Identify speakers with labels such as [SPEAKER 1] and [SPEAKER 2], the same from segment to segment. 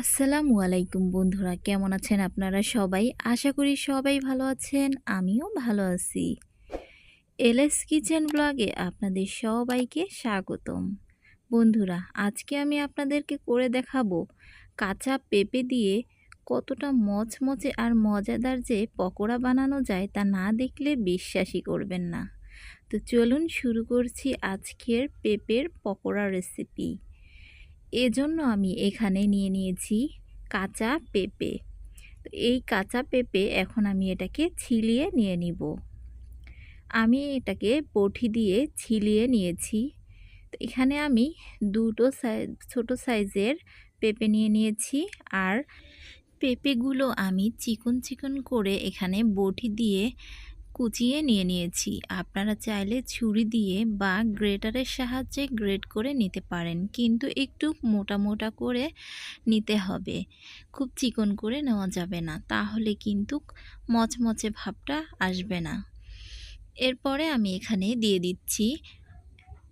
[SPEAKER 1] আসসালামু আলাইকুম বন্ধুরা, কেমন আছেন আপনারা সবাই? আশা করি সবাই ভালো আছেন, আমিও ভালো আছি। এলএস কিচেন ব্লগে আপনাদের সবাইকে স্বাগতম। বন্ধুরা, আজকে আমি আপনাদেরকে করে দেখাবো কাঁচা পেঁপে দিয়ে কতটা মচমচে আর মজাদার যে পকোড়া বানানো যায় তা না দেখলে বিশ্বাসই করবেন না। তো চলুন শুরু করছি আজকের পেঁপের পকোড়া রেসিপি এজন্য আমি এখানে নিয়ে নিয়েছি কাঁচা পেঁপে। তো এই কাঁচা পেঁপে এখন আমি এটাকে ছিলিয়ে নিয়ে নিব। আমি এটাকে বটি দিয়ে ছিলিয়ে নিয়েছি। তো এখানে আমি দুটো সাইজ ছোটো সাইজের পেঁপে নিয়ে নিয়েছি আর পেঁপেগুলো আমি চিকন চিকন করে এখানে বটি দিয়ে কুচিয়ে নিয়ে নিয়েছি। আপনারা চাইলে ছুরি দিয়ে বা গ্রেটারের সাহায্যে গ্রেট করে নিতে পারেন, কিন্তু একটু মোটা মোটা করে নিতে হবে। খুব চিকন করে নেওয়া যাবে না, তাহলে কিন্তু মচমচে ভাবটা আসবে না। এরপরে আমি এখানে দিয়ে দিচ্ছি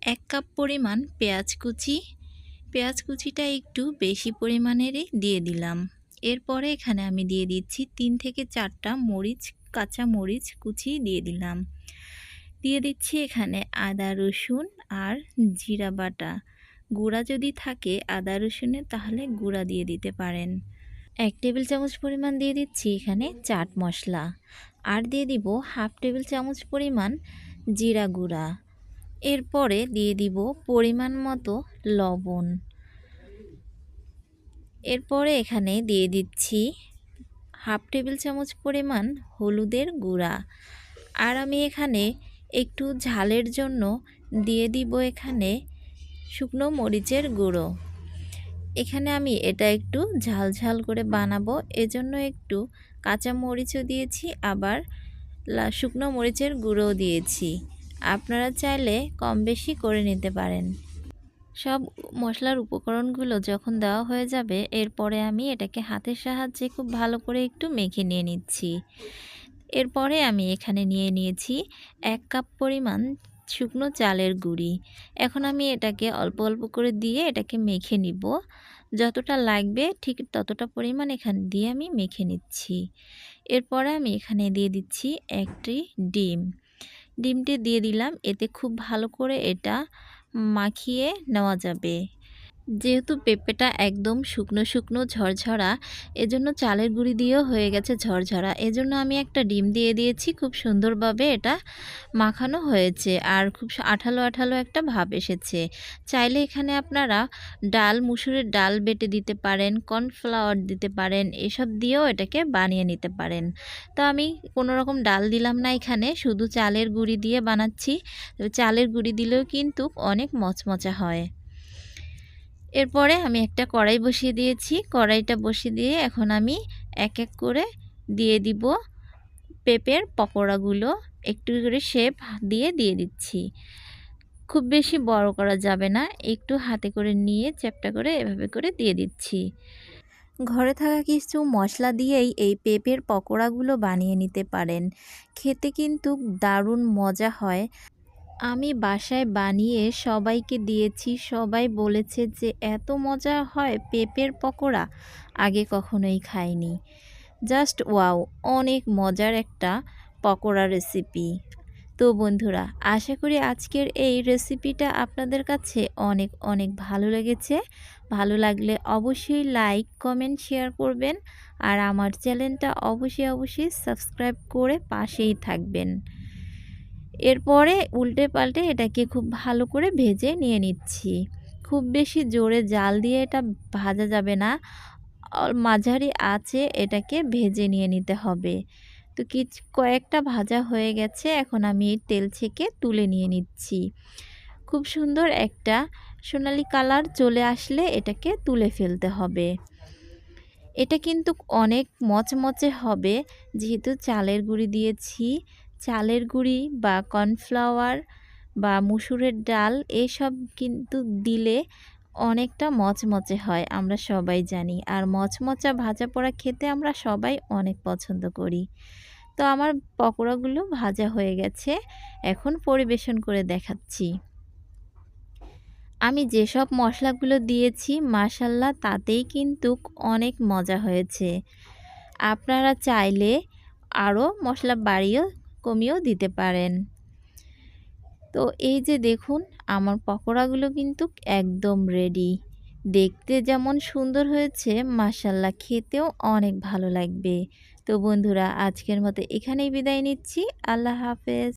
[SPEAKER 1] এক কাপ পরিমাণ পেঁয়াজ কুচি। পেঁয়াজ কুচিটা একটু বেশি পরিমাণেরই দিয়ে দিলাম। এরপরে এখানে আমি দিয়ে দিচ্ছি তিন থেকে চারটা মরিচ কাঁচা মরিচ কুচি দিয়ে দিলাম। দিয়ে দিচ্ছি এখানে আদা, রসুন আর জিরা বাটা। গুঁড়া যদি থাকে আদা, রসুনের তাহলে গুঁড়া দিয়ে দিতে পারেন। এক টেবিল চামচ পরিমাণ দিয়ে দিচ্ছি এখানে চাট মশলা। আর দিয়ে দিব হাফ টেবিল চামচ পরিমাণ জিরা গুঁড়া। এরপরে দিয়ে দিব পরিমাণ মতো লবণ। এরপরে এখানে দিয়ে দিচ্ছি হাফ টেবিল চামচ পরিমাণ হলুদের গুঁড়া। আর আমি এখানে একটু ঝালের জন্য দিয়ে দিব এখানে শুকনো মরিচের গুঁড়ো। এখানে আমি এটা একটু ঝাল ঝাল করে বানাবো, এজন্য একটু কাঁচা মরিচও দিয়েছি, আবার শুকনো মরিচের গুঁড়োও দিয়েছি। আপনারা চাইলে কম বেশি করে নিতে পারেন। সব মশলার উপকরণগুলো যখন দেওয়া হয়ে যাবে, এরপরে আমি এটাকে হাতের সাহায্যে খুব ভালো করে একটু মেখে নিয়ে নিচ্ছি। এরপরে আমি এখানে নিয়ে নিয়েছি এক কাপ পরিমাণ শুকনো চালের গুঁড়ি। এখন আমি এটাকে অল্প অল্প করে দিয়ে এটাকে মেখে নিব। যতটা লাগবে ঠিক ততটা পরিমাণ এখানে দিয়ে আমি মেখে নিচ্ছি। এরপরে আমি এখানে দিয়ে দিচ্ছি একটি ডিম। ডিমটি দিয়ে দিলাম, এতে খুব ভালো করে এটা মাখিয়ে নেওয়া যাবে। যেহেতু পেঁপেটা একদম শুকনো শুকনো ঝরঝরা, এজন্য চালের গুঁড়ি দিয়েও হয়ে গেছে ঝরঝরা। এজন্য আমি একটা ডিম দিয়ে দিয়েছি, খুব সুন্দরভাবে এটা মাখানো হয়েছে আর খুব আঠালো আঠালো একটা ভাব এসেছে। চাইলে এখানে আপনারা ডাল, মুসুরের ডাল বেটে দিতে পারেন, কর্নফ্লাওয়ার দিতে পারেন, এসব দিয়েও এটাকে বানিয়ে নিতে পারেন। তো আমি কোনো রকম ডাল দিলাম না এখানে, শুধু চালের গুঁড়ি দিয়ে বানাচ্ছি। চালের গুঁড়ি দিলেও কিন্তু অনেক মচমচা হয়। এরপরে আমি একটা কড়াই বসিয়ে দিয়েছি। কড়াইটা বসিয়ে দিয়ে এখন আমি এক এক করে দিয়ে দিব পেঁপের পকোড়াগুলো। একটু করে শেপ দিয়ে দিয়ে দিচ্ছি। খুব বেশি বড় করা যাবে না। একটু হাতে করে নিয়ে চ্যাপটা করে এভাবে করে দিয়ে দিচ্ছি। ঘরে থাকা কিছু মশলা দিয়েই এই পেঁপের পকোড়াগুলো বানিয়ে নিতে পারেন। খেতে কিন্তু দারুণ মজা হয়। আমি বাসায় বানিয়ে সবাইকে দিয়েছি। সবাই বলেছে যে এত মজা হয় পেঁপের পকোড়া। আগে কখনোই খাইনি। জাস্ট ওয়াও, অনেক মজার একটা পকোড়া রেসিপি। তো বন্ধুরা, আশা করি আজকের এই রেসিপিটা আপনাদের কাছে অনেক অনেক ভালো লেগেছে। ভালো লাগলে অবশ্যই লাইক, কমেন্ট, শেয়ার করবেন। আর আমার চ্যানেলটা অবশ্যই অবশ্যই সাবস্ক্রাইব করে পাশেই থাকবেন। এরপরে উল্টে পাল্টে এটাকে খুব ভালো করে ভেজে নিয়ে নিচ্ছি। খুব বেশি জোরে জাল দিয়ে এটা ভাজা যাবে না। মাঝারি আছে এটাকে ভেজে নিয়ে নিতে হবে। তো কিছু কয়েকটা ভাজা হয়ে গেছে, এখন আমি তেল ছেঁকে তুলে নিয়ে নিচ্ছি। খুব সুন্দর একটা সোনালি কালার চলে আসলে এটাকে তুলে ফেলতে হবে। এটা কিন্তু অনেক মচমচে হবে, যেহেতু চালের গুঁড়ি দিয়েছি। চালের গুঁড়ি বা কর্নফ্লাওয়ার বা মুসুরের ডাল এসব কিন্তু দিলে অনেকটা মচমচে হয়, আমরা সবাই জানি। আর মচমচা ভাজা পোড়া খেতে আমরা সবাই অনেক পছন্দ করি। তো আমার পকোড়াগুলো ভাজা হয়ে গেছে, এখন পরিবেশন করে দেখাচ্ছি। আমি যেসব মশলাগুলো দিয়েছি মাসাল্লাহ তাতেই কিন্তু অনেক মজা হয়েছে। আপনারা চাইলে আরও মশলা বাড়িয়েও কমিয়েও দিতে পারেন। তো এই যে দেখুন, আমার পকোড়াগুলো কিন্তু একদম রেডি দেখতে যেমন সুন্দর হয়েছে মাসাল্লাহ খেতেও অনেক ভালো লাগবে। তো বন্ধুরা, আজকের মতো এখানেই বিদায় নিচ্ছি। আল্লাহ হাফেজ।